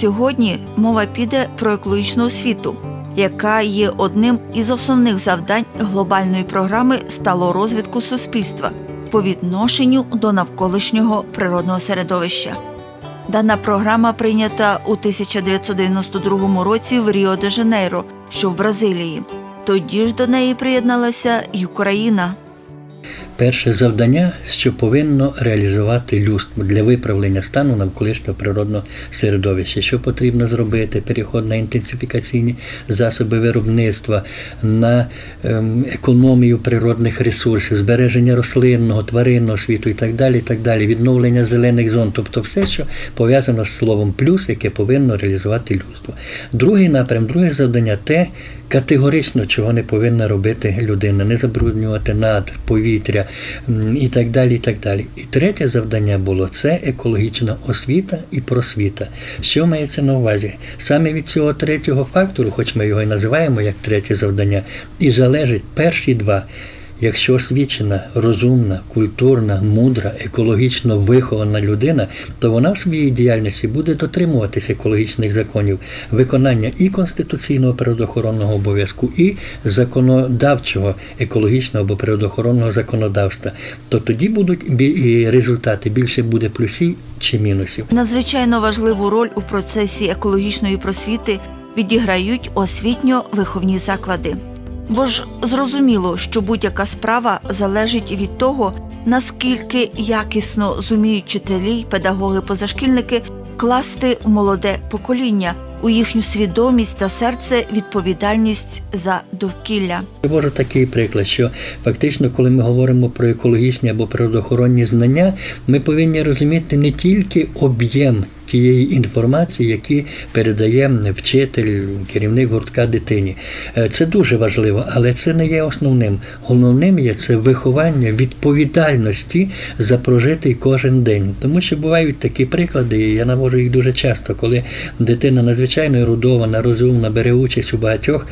Сьогодні мова піде про екологічну освіту, яка є одним із основних завдань глобальної програми сталого розвитку суспільства по відношенню до навколишнього природного середовища. Дана програма прийнята у 1992 році в Ріо де Жанейро, що в Бразилії. Тоді ж до неї приєдналася й Україна. Перше завдання, що повинно реалізувати людство для виправлення стану навколишнього природного середовища, що потрібно зробити, переход на інтенсифікаційні засоби виробництва, на ем, економію природних ресурсів, збереження рослинного, тваринного світу і так далі, і так далі, відновлення зелених зон, тобто все, що пов'язано з словом плюс, яке повинно реалізувати людство. Другий напрям, друге завдання те. Категорично чого не повинна робити людина, не забруднювати над повітря і так далі. І так далі. І третє завдання було це екологічна освіта і просвіта. Що мається на увазі? Саме від цього третього фактору, хоч ми його і називаємо як третє завдання, і залежить перші два. Якщо освічена, розумна, культурна, мудра, екологічно вихована людина, то вона в своїй діяльності буде дотримуватися екологічних законів, виконання і конституційного природоохоронного обов'язку, і законодавчого екологічного або природоохоронного законодавства. То тоді будуть результати більше буде плюсів чи мінусів. Надзвичайно важливу роль у процесі екологічної просвіти відіграють освітньо-виховні заклади. Бо ж зрозуміло, що будь-яка справа залежить від того, наскільки якісно зуміють вчителі, й педагоги, позашкільники вкласти молоде покоління у їхню свідомість та серце відповідальність за довкілля. Привожу такий приклад, що фактично, коли ми говоримо про екологічні або природоохоронні знання, ми повинні розуміти не тільки об'єм тієї інформації, які передає вчитель, керівник гуртка дитині. Е, Це дуже важливо, але це не є основним. Головним є це виховання відповідальності за прожитий кожен день. Тому що бувають такі приклади, і я навожу їх дуже часто, коли дитина надзвичайно ерудована, розумна, бере участь у багатьох.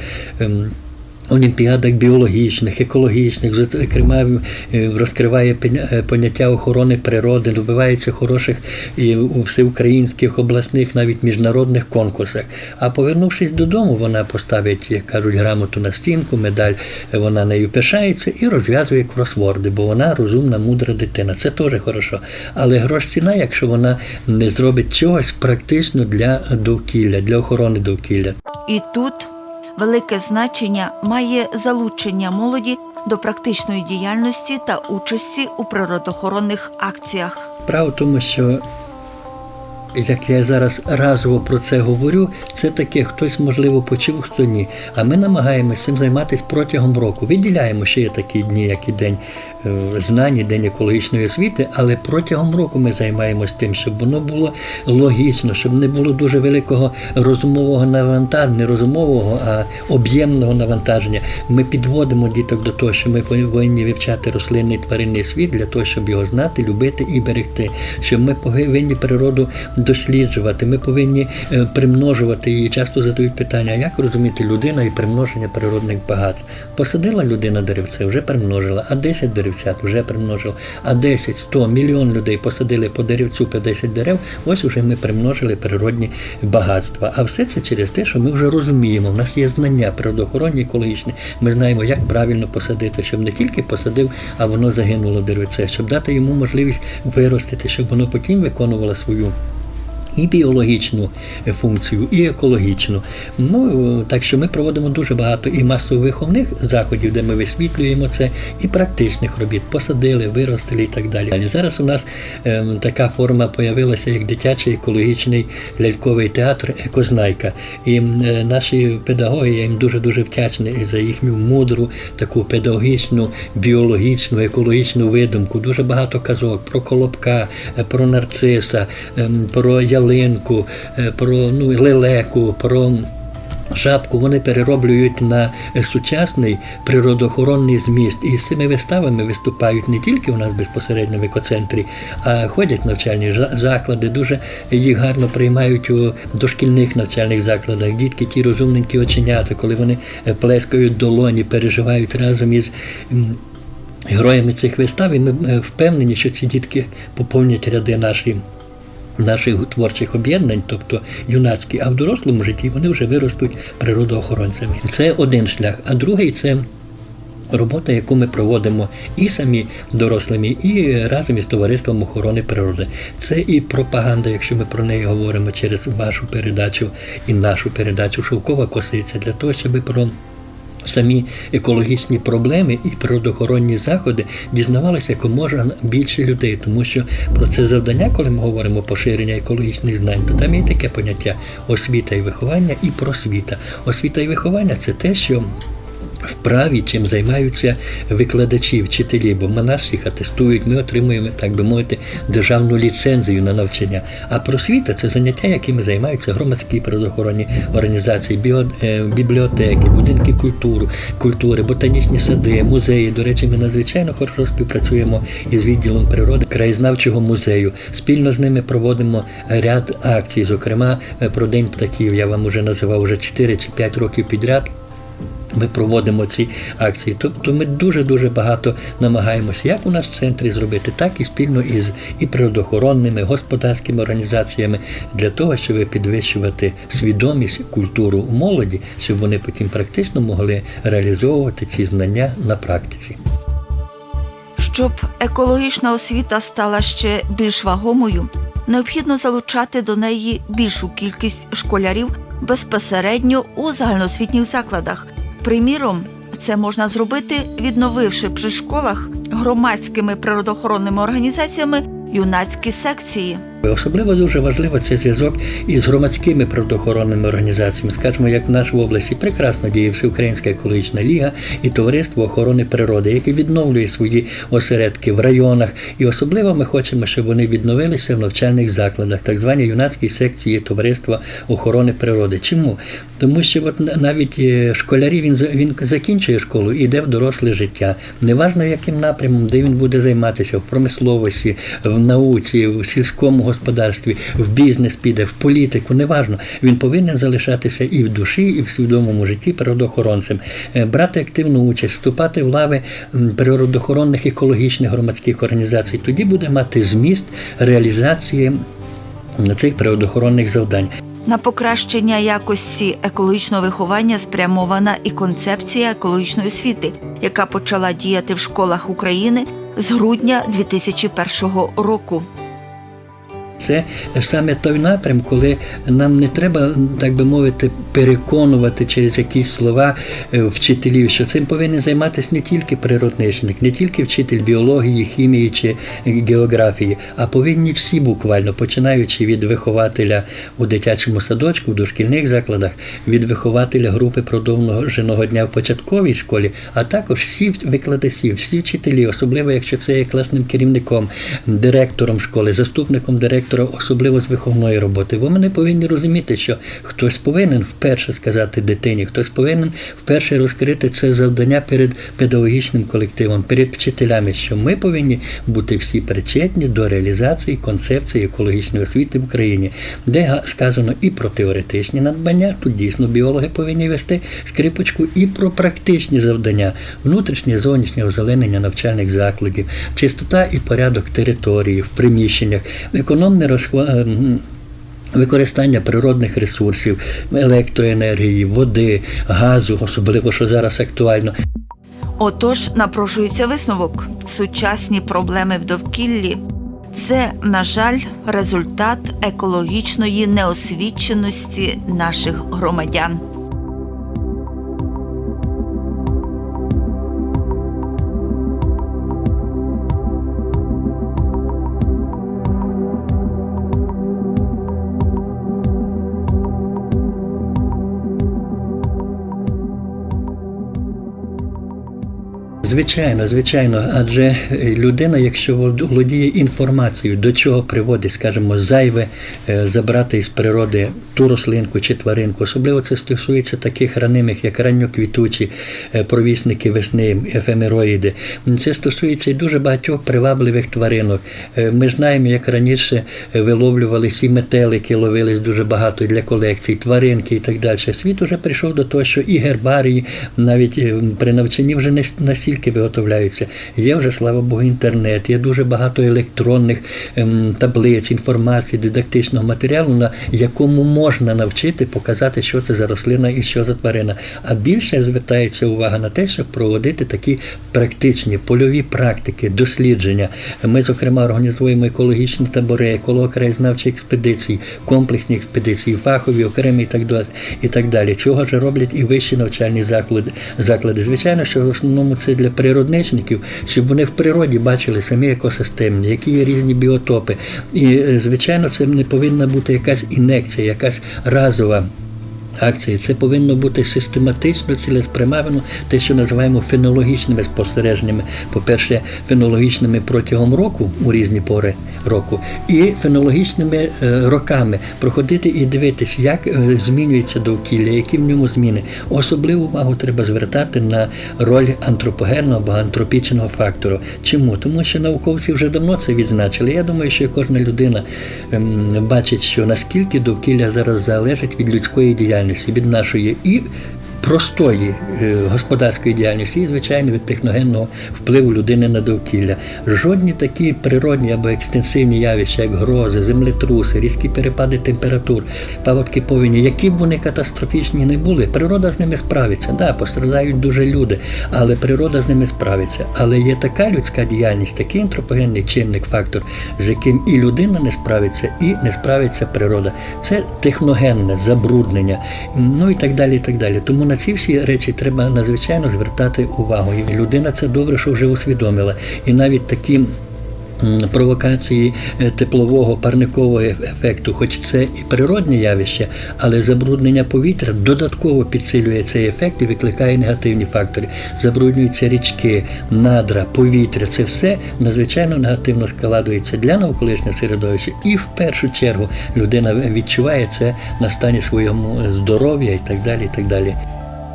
Олімпіадах біологічних, екологічних, зокрема е, розкриває е, поняття охорони природи, добивається хороших і у всеукраїнських обласних, навіть міжнародних конкурсах. А повернувшись додому, вона поставить, як кажуть, грамоту на стінку, медаль, вона нею пишається і розв'язує кросворди, бо вона розумна, мудра дитина. Це теж хорошо. Але грош ціна, якщо вона не зробить чогось практично для довкілля, для охорони довкілля. І тут велике значення має залучення молоді до практичної діяльності та участі у природоохоронних акціях. Право тому, що як я зараз разово про це говорю, це таке, хтось можливо почув, хто ні. А ми намагаємося цим займатися протягом року. Виділяємо, що є такі дні, як і день е, знань, і день екологічної освіти, але протягом року ми займаємось тим, щоб воно було логічно, щоб не було дуже великого розумового навантаження, не розумового, а об'ємного навантаження. Ми підводимо діток до того, що ми повинні вивчати рослинний тваринний світ для того, щоб його знати, любити і берегти. Що ми повинні природу досліджувати, ми повинні е, примножувати її. Часто задають питання, як розуміти людина і примноження природних багатств. Посадила людина деревце, вже примножила, а 10 деревцят вже примножила, а 10, 100, мільйон людей посадили по деревцю 50 дерев, ось уже ми примножили природні багатства. А все це через те, що ми вже розуміємо, в нас є знання природоохоронні, екологічні. Ми знаємо, як правильно посадити, щоб не тільки посадив, а воно загинуло деревце, щоб дати йому можливість виростити, щоб воно потім виконувало свою і біологічну е, функцію, і екологічну. Ну так що ми проводимо дуже багато і масово-виховних заходів, де ми висвітлюємо це, і практичних робіт посадили, виростили і так далі. Зараз у нас ем, така форма появилася, як дитячий екологічний ляльковий театр Екознайка. І е, наші педагоги, я їм дуже дуже вдячний за їхню мудру, таку педагогічну, біологічну, екологічну видумку. Дуже багато казок про колобка, е, про нарциса, ем, про ялинку, е, про ну, лелеку, про. Жабку вони перероблюють на е, сучасний природоохоронний зміст. І з цими виставами виступають не тільки у нас безпосередньо в екоцентрі, а ходять навчальні заклади. Дуже їх гарно приймають у дошкільних навчальних закладах. Дітки ті розумненькі оченята, коли вони е, плескають долоні, переживають разом із. Героями цих вистав, і ми впевнені, що ці дітки поповнять ряди наші наших творчих об'єднань, тобто юнацькі, а в дорослому житті вони вже виростуть природоохоронцями. Це один шлях, а другий це. Робота, яку ми проводимо і самі дорослими, і разом із товариством охорони природи. Це і пропаганда, якщо ми про неї говоримо через вашу передачу і нашу передачу Шовкова косиця, для того, щоб про самі екологічні проблеми і природоохоронні заходи дізнавалися якомога більше людей, тому що про це завдання, коли ми говоримо поширення екологічних знань, то там є таке поняття освіта і виховання і просвіта. Освіта і виховання це те, що вправі, чим займаються викладачі, вчителі, бо ми нас всіх атестують, ми отримуємо, так би мовити, державну ліцензію на навчання. А просвіта це заняття, якими займаються громадські природоохоронні організації, е, бібліотеки, будинки культури, культури, ботанічні сади, музеї. До речі, ми надзвичайно хорошо співпрацюємо із відділом природи краєзнавчого музею. Спільно з ними проводимо ряд акцій, зокрема е, про День птахів. Я вам вже називав вже 4 чи 5 років підряд. Ми проводимо ці акції. Тобто ми дуже-дуже багато намагаємося, як у нас в центрі зробити, так і спільно із і природоохоронними, господарськими організаціями для того, щоб підвищувати свідомість, культуру у молоді, щоб вони потім практично могли реалізовувати ці знання на практиці. Щоб екологічна освіта стала ще більш вагомою, необхідно залучати до неї більшу кількість школярів безпосередньо у загальноосвітніх закладах. Приміром, це можна зробити, відновивши при школах громадськими природоохоронними організаціями юнацькі секції. Особливо дуже важливо цей зв'язок із громадськими природоохоронними організаціями. Скажімо, як в нашій області прекрасно діє Всеукраїнська екологічна ліга і Товариство охорони природи, яке відновлює свої осередки в районах. І особливо ми хочемо, щоб вони відновилися в навчальних закладах, так звані юнацькі секції Товариства охорони природи. Чому? Тому що от навіть е, школярі він він закінчує школу і йде в доросле життя. Неважно, яким напрямом, де він буде займатися в промисловості, в науці, в сільському господарстві, в бізнес піде, в політику, неважно. Він повинен залишатися і в душі, і в свідомому житті природоохоронцем, Е, брати активну участь, вступати в лави природоохоронних екологічних громадських організацій. Тоді буде мати зміст реалізації цих природоохоронних завдань. На покращення якості екологічного виховання спрямована і концепція екологічної освіти, яка почала діяти в школах України з грудня 2001 року. Це саме той напрям, коли нам не треба, так би мовити, переконувати через якісь слова е, вчителів, що цим повинен займатися не тільки природничник, не тільки вчитель біології, хімії чи географії, а повинні всі буквально, починаючи від вихователя у дитячому садочку, в дошкільних закладах, від вихователя групи продовженого дня в початковій школі, а також всі викладачі, всі вчителі, особливо якщо це є класним керівником, директором школи, заступником директора, особливо з виховної роботи. Вони повинні розуміти, що хтось повинен вперше сказати дитині, хтось повинен вперше розкрити це завдання перед педагогічним колективом, перед вчителями, що ми повинні бути всі причетні до реалізації концепції екологічної освіти в Україні, де сказано і про теоретичні надбання, тут дійсно біологи повинні вести скрипочку, і про практичні завдання, внутрішнє зовнішнє озеленення навчальних закладів, чистота і порядок території в приміщеннях, економне розхва- ем, Використання природних ресурсів, електроенергії, води, газу, особливо що зараз актуально. Отож, напрошується висновок: сучасні проблеми в довкіллі це, на жаль, результат екологічної неосвіченості наших громадян. Звичайно, звичайно, адже е, людина, якщо володіє інформацією, до чого приводить, скажімо, зайве е, забрати із природи ту рослинку чи тваринку, особливо це стосується таких ранимих, як ранньоквітучі е, провісники весни, ефемероїди. Це стосується і дуже багатьох привабливих тваринок. Ми знаємо, як раніше виловлювалися і метелики, ловились дуже багато для колекцій, тваринки і так далі. Світ уже прийшов до того, що і гербарії, навіть при навчанні вже не настільки тільки виготовляються. Є вже, слава Богу, інтернет, є дуже багато електронних ем, таблиць, інформації, дидактичного матеріалу, на якому можна навчити, показати, що це за рослина і що за тварина. А більше звертається увага на те, щоб проводити такі практичні польові практики, дослідження. Ми, зокрема, організуємо екологічні табори, еколого-краєзнавчі експедиції, комплексні експедиції, фахові, окремі і так далі. І так далі. Цього ж роблять і вищі навчальні заклади. заклади. Звичайно, що в основному це для природничників, щоб вони в природі бачили самі екосистемні, які є різні біотопи. І, е, звичайно, це не повинна бути якась інекція, якась разова. Акції це повинно бути систематично, цілеспрямовано, те, що називаємо фенологічними спостереженнями. По-перше, фенологічними протягом року у різні пори року, і фенологічними е, роками проходити і дивитись, як е, змінюється довкілля, які в ньому зміни. Особливу увагу треба звертати на роль антропогенного або антропічного фактору. Чому? Тому що науковці вже давно це відзначили. Я думаю, що кожна людина ем, бачить, що наскільки довкілля зараз залежить від людської діяльності, від нашої і простої е, господарської діяльності, і, звичайно, від техногенного впливу людини на довкілля. Жодні такі природні або екстенсивні явища, як грози, землетруси, різкі перепади температур, паводки повені, які б вони катастрофічні не були, природа з ними справиться. Да, пострадають дуже люди, але природа з ними справиться. Але є така людська діяльність, такий антропогенний чинник, фактор, з яким і людина не справиться, і не справиться природа. Це техногенне забруднення, ну і так далі. і так далі. Тому на ці всі речі треба надзвичайно звертати увагу. І людина це добре, що вже усвідомила. І навіть такі. Провокації е, теплового парникового ефекту, хоч це і природне явище, але забруднення повітря додатково підсилює цей ефект і викликає негативні фактори. Забруднюються річки, надра, повітря. Це все надзвичайно негативно складується для навколишнього середовища. І в першу чергу людина відчуває це на стані своєму здоров'я і так далі. І так далі.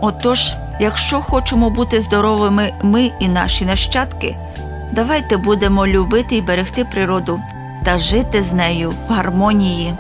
Отож, якщо хочемо бути здоровими ми і наші нащадки, давайте будемо любити і берегти природу та жити з нею в гармонії.